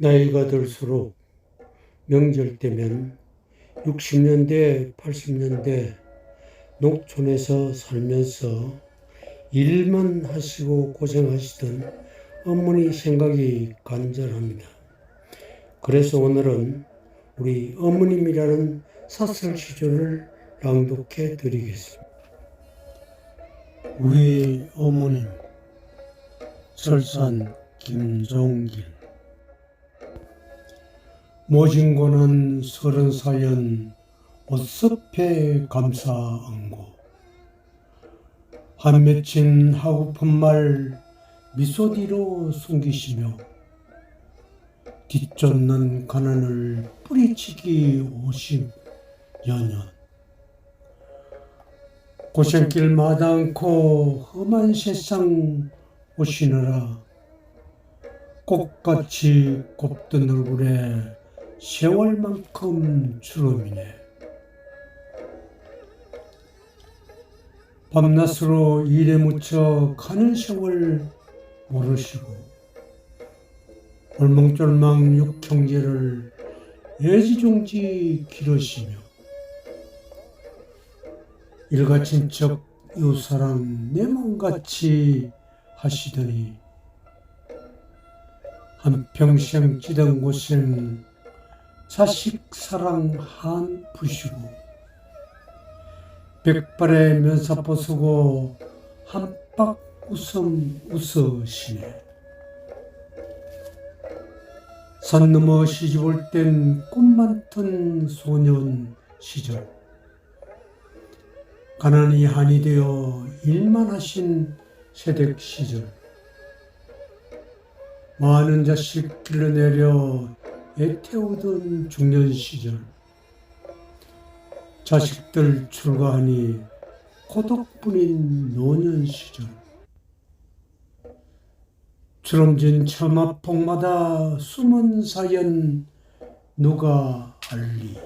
나이가 들수록 명절 때면 60년대, 80년대 농촌에서 살면서 일만 하시고 고생하시던 어머니 생각이 간절합니다. 그래서 오늘은 우리 어머님이라는 사설 시조를 낭독해 드리겠습니다. 우리 어머님 설산 김종길 모진고는 서른 사연 옷섭해 감사 안고. 한 맺힌 하고픈 말 미소 뒤로 숨기시며 뒤쫓는 가난을 뿌리치기 오십 여년. 고생길 않고 험한 세상 오시느라 꽃같이 곱던 얼굴에 세월만큼 주름이네. 밤낮으로 일에 묻혀 가는 세월 모르시고 얼멍졸망 육형제를 애지중지 기르시며 일가 친척 이웃사랑 내 맘같이 하시더니 한평생 찌던 곳엔 자식 사랑 한 푸시고 백발의 면사포 쓰고 한박 웃음 웃으시네. 산 넘어 시집 올 땐꿈 많던 소년 시절. 가난이 한이 되어 일만 하신 세댁 시절. 많은 자식 길러내려 애태우던 중년 시절 자식들 출가하니 고독뿐인 노년 시절 주름진 처마폭마다 숨은 사연 누가 알리